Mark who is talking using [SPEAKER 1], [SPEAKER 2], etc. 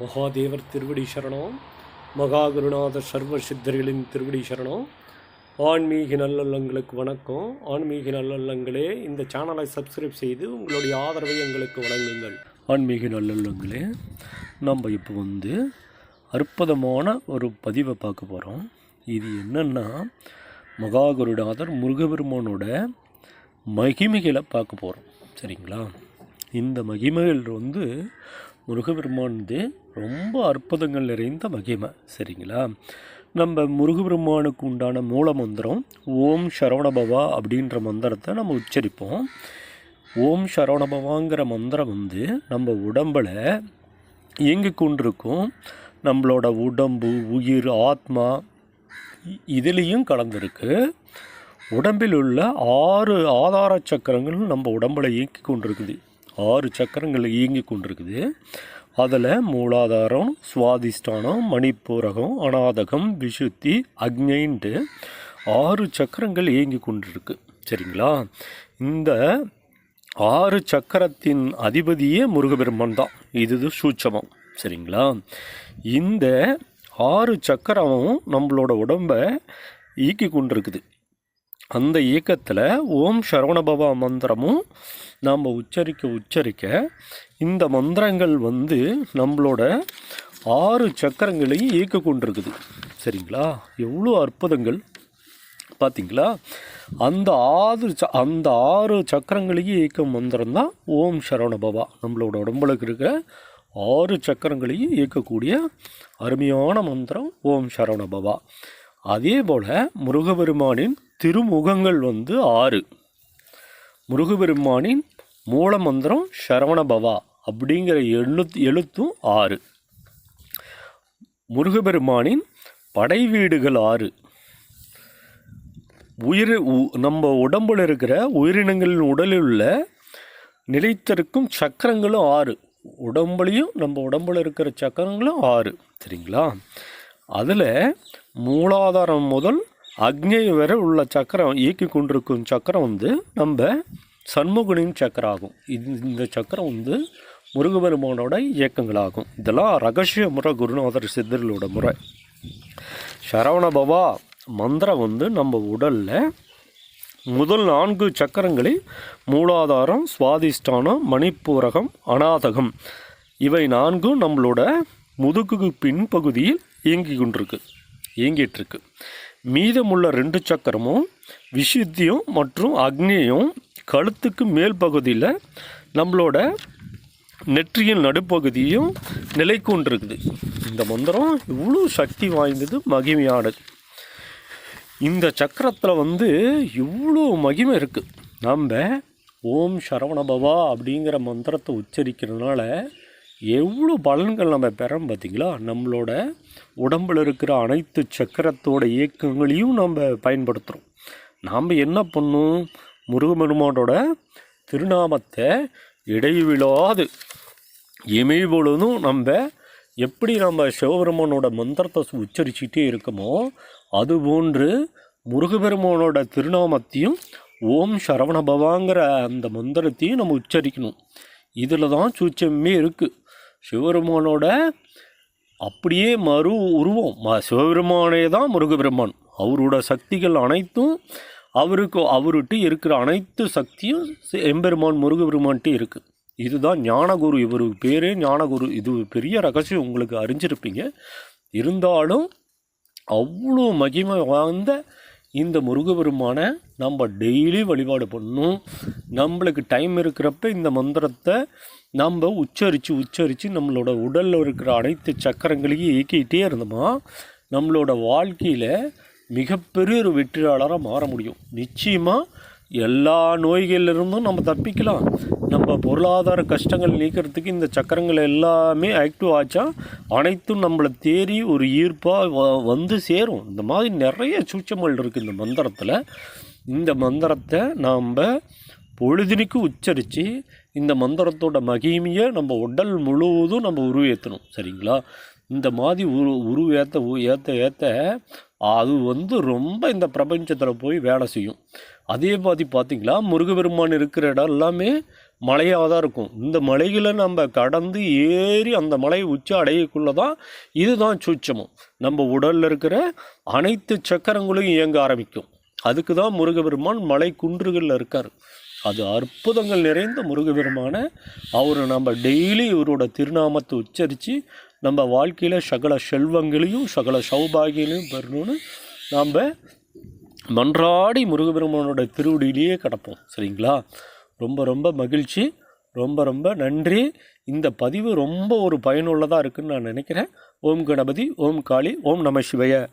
[SPEAKER 1] மகாதேவர் திருவடி சரணம். மகாகுருநாத சர்வ சித்தர்களின் திருவடி சரணம். ஆன்மீக நல்லங்களுக்கு வணக்கம். ஆன்மீக நல்லங்களே இந்த சேனலை சப்ஸ்கிரைப் செய்து உங்களுடைய ஆதரவை எங்களுக்கு வழங்குங்கள். ஆன்மீக நல்லங்களே நம்ம இப்போ வந்து அற்புதமான ஒரு பதிவை பார்க்க போகிறோம் இது என்னென்னா மகாகுருநாதர் முருகபெருமானோட மகிமைகளை பார்க்க போகிறோம் சரிங்களா? இந்த மகிமைகள் வந்து முருகபெருமானது ரொம்ப அற்புதங்கள் நிறைந்த மகிமை சரிங்களா? நம்ம முருகபெருமானுக்கு உண்டான மூல மந்திரம் ஓம் சரவணபவா அப்படின்ற மந்திரத்தை நம்ம உச்சரிப்போம். ஓம் சரவணபவாங்கிற மந்திரம் வந்து நம்ம உடம்பில் இயங்கி கொண்டிருக்கும். நம்மளோட உடம்பு உயிர் ஆத்மா இதுலேயும் கலந்துருக்கு. உடம்பில் உள்ள ஆறு ஆதார சக்கரங்களும் நம்ம உடம்பில் இயங்கி கொண்டிருக்குது. ஆறு சக்கரங்கள் இயங்கி கொண்டிருக்குது. அதில் மூலாதாரம் சுவாதிஷ்டானம் மணிப்பூரகம் அநாதகம் விசுத்தி அக்ஞைன்ட்டு ஆறு சக்கரங்கள் இயங்கி கொண்டிருக்கு. சரிங்களா? இந்த ஆறு சக்கரத்தின் அதிபதியே முருகபெருமான் தான். இது சூட்சமம். சரிங்களா? இந்த ஆறு சக்கரமும் நம்மளோட உடம்பை இயக்கி கொண்டிருக்குது. அந்த இயக்கத்தில் ஓம் சரவணபவா மந்திரமும் நாம் உச்சரிக்க உச்சரிக்க இந்த மந்திரங்கள் வந்து நம்மளோட ஆறு சக்கரங்களையும் இயக்க கொண்டிருக்குது. சரிங்களா? எவ்வளோ அற்புதங்கள். பார்த்தீங்களா அந்த ஆறு ச அந்த ஆறு சக்கரங்களையும் இயக்கும் மந்திரம் தான் ஓம் சரவணபவா. நம்மளோட உடம்புல இருக்கிற ஆறு சக்கரங்களையும் இயக்கக்கூடிய அருமையான மந்திரம் ஓம் சரவணபவா. அதே போல் முருகபெருமானின் திருமுகங்கள் வந்து ஆறு. முருகபெருமானின் மூலமந்திரம் சரவணபவா அப்படிங்கிற எழுத்து எழுத்தும் ஆறு. முருகபெருமானின் படை வீடுகள் ஆறு. உயிர் உ- நம்ம உடம்பில் இருக்கிற உயிரினங்களின் உடலில் உள்ள நிலைத்திருக்கும் சக்கரங்களும் ஆறு. உடம்புலையும் நம்ம உடம்பில் இருக்கிற சக்கரங்களும் ஆறு. சரிங்களா? அதில் மூலாதாரம் முதல் அக்னி வரை உள்ள சக்கரம் இயக்கி கொண்டிருக்கும் சக்கரம் வந்து நம்ம சண்முகனின் சக்கரம் ஆகும் இது இந்த சக்கரம் வந்து முருகபெருமானோட இயக்கங்களாகும். இதெல்லாம் ரகசிய முறை குருநாதர் சித்தர்களோட முறை. சரவணபவா மந்திரம் வந்து நம்ம உடலில் முதல் நான்கு சக்கரங்களில் மூலாதாரம் சுவாதிஷ்டானம் மணிப்பூரகம் அநாதகம். இவை நான்கும் நம்மளோட முதுகுக்கு பின்பகுதியில் இயங்கி கொண்டிருக்கு இயங்கிட்டு இருக்கு. மீதமுள்ள ரெண்டு சக்கரமும் விசுத்தியும் மற்றும் அக்னியும் கழுத்துக்கு மேல் பகுதியில் நம்மளோட நெற்றியின் நடுப்பகுதியும் நிலை கொண்டிருக்குது. இந்த மந்திரம் இவ்வளோ சக்தி வாய்ந்தது மகிமையானது. இந்த சக்கரத்தில் வந்து இவ்வளோ மகிமை இருக்குது நம்ம ஓம் சரவணபவா அப்படிங்கிற மந்திரத்தை உச்சரிக்கிறதுனால எவ்வளோ பலன்கள் நம்ம பெறோம் பார்த்தீங்களா? நம்மளோட உடம்பில் இருக்கிற அனைத்து சக்கரத்தோட இயக்கங்களையும் நம்ம பயன்படுத்துகிறோம் நாம் என்ன பண்ணும்? முருகபெருமானோட திருநாமத்தை இடைவிழாது. இமைபொழுதும் நம்ம எப்படி நம்ம சிவபெருமானோட மந்திரத்தை உச்சரிச்சுட்டே இருக்கோமோ அதுபோன்று முருகபெருமானோட திருநாமத்தையும் ஓம் சரவணபவாங்கிற அந்த மந்திரத்தையும் நம்ம உச்சரிக்கணும். இதில் தான் சூச்சமே இருக்குது சிவபெருமானோட அப்படியே மறு உருவம். ம- சிவபெருமானே தான் முருகபெருமான். அவரோட சக்திகள் அனைத்தும் அவருக்கு அவர்கிட்ட இருக்கிற அனைத்து சக்தியும் எம்பெருமான் முருகபெருமான்ட்டு இருக்குது இதுதான் ஞானகுரு. இவருக்கு பேரே ஞானகுரு. இது பெரிய ரகசியம். உங்களுக்கு அறிஞ்சிருப்பீங்க. இருந்தாலும் அவ்வளோ மகிமை வாய்ந்த இந்த முருகபெருமானை நம்ம டெய்லி வழிபாடு பண்ணணும். நம்மளுக்கு டைம் இருக்கிறப்ப இந்த மந்திரத்தை நம்ம உச்சரித்து உச்சரித்து நம்மளோட உடலில் இருக்கிற அனைத்து சக்கரங்களையும் இயக்கிக்கிட்டே இருந்தோமா நம்மளோட வாழ்க்கையில் மிகப்பெரிய ஒரு வெற்றியாளராக மாற முடியும். நிச்சயமாக எல்லா நோய்களிலிருந்தும் நம்ம தப்பிக்கலாம். நம்ம பொருளாதார கஷ்டங்கள் நீக்கிறதுக்கு இந்த சக்கரங்கள் எல்லாமே ஆக்டிவ் ஆச்சா அனைத்தும் நம்மளை தேறி ஒரு ஈர்ப்பாக வந்து சேரும். இந்த மாதிரி நிறைய சூச்சங்கள் இருக்குது இந்த மந்திரத்தில். இந்த மந்திரத்தை நாம் பொழுதினிக்கு உச்சரித்து இந்த மந்திரத்தோட மகிமையை நம்ம உடல் முழுவதும் நம்ம உருவேற்றணும் சரிங்களா? இந்த மாதிரி உரு உரு ஏற்ற ஏற்ற ஏற்ற அது வந்து ரொம்ப இந்த பிரபஞ்சத்தில் போய் வேலை செய்யும். அதே மாதிரி பார்த்திங்களா முருகபெருமான் இருக்கிற இடம் எல்லாமே மலையாக தான் இருக்கும். இந்த மலைகளை நம்ம கடந்து ஏறி அந்த மலை உச்சி அடையக்குள்ளே தான் இதுதான் சூட்சமும். நம்ம உடலில் இருக்கிற அனைத்து சக்கரங்களும் இயங்க ஆரம்பிக்கும். அதுக்கு தான் முருகபெருமான் மலை குன்றுகளில் இருக்கார். அது அற்புதங்கள் நிறைந்த முருகபெருமான அவர் நம்ம டெய்லி இவரோட திருநாமத்தை உச்சரித்து நம்ம வாழ்க்கையில் சகல செல்வங்களையும் சகல சௌபாகியங்களையும் பெறணும்னு நாம் மன்றாடி முருகபெருமானோட திருவடியிலேயே கிடப்போம். சரிங்களா? ரொம்ப ரொம்ப மகிழ்ச்சி ரொம்ப ரொம்ப நன்றி. இந்த பதிவு ரொம்ப ஒரு பயனுள்ளதாக இருக்குன்னு நான் நினைக்கிறேன். ஓம் கணபதி ஓம் காளி ஓம் நம சிவய.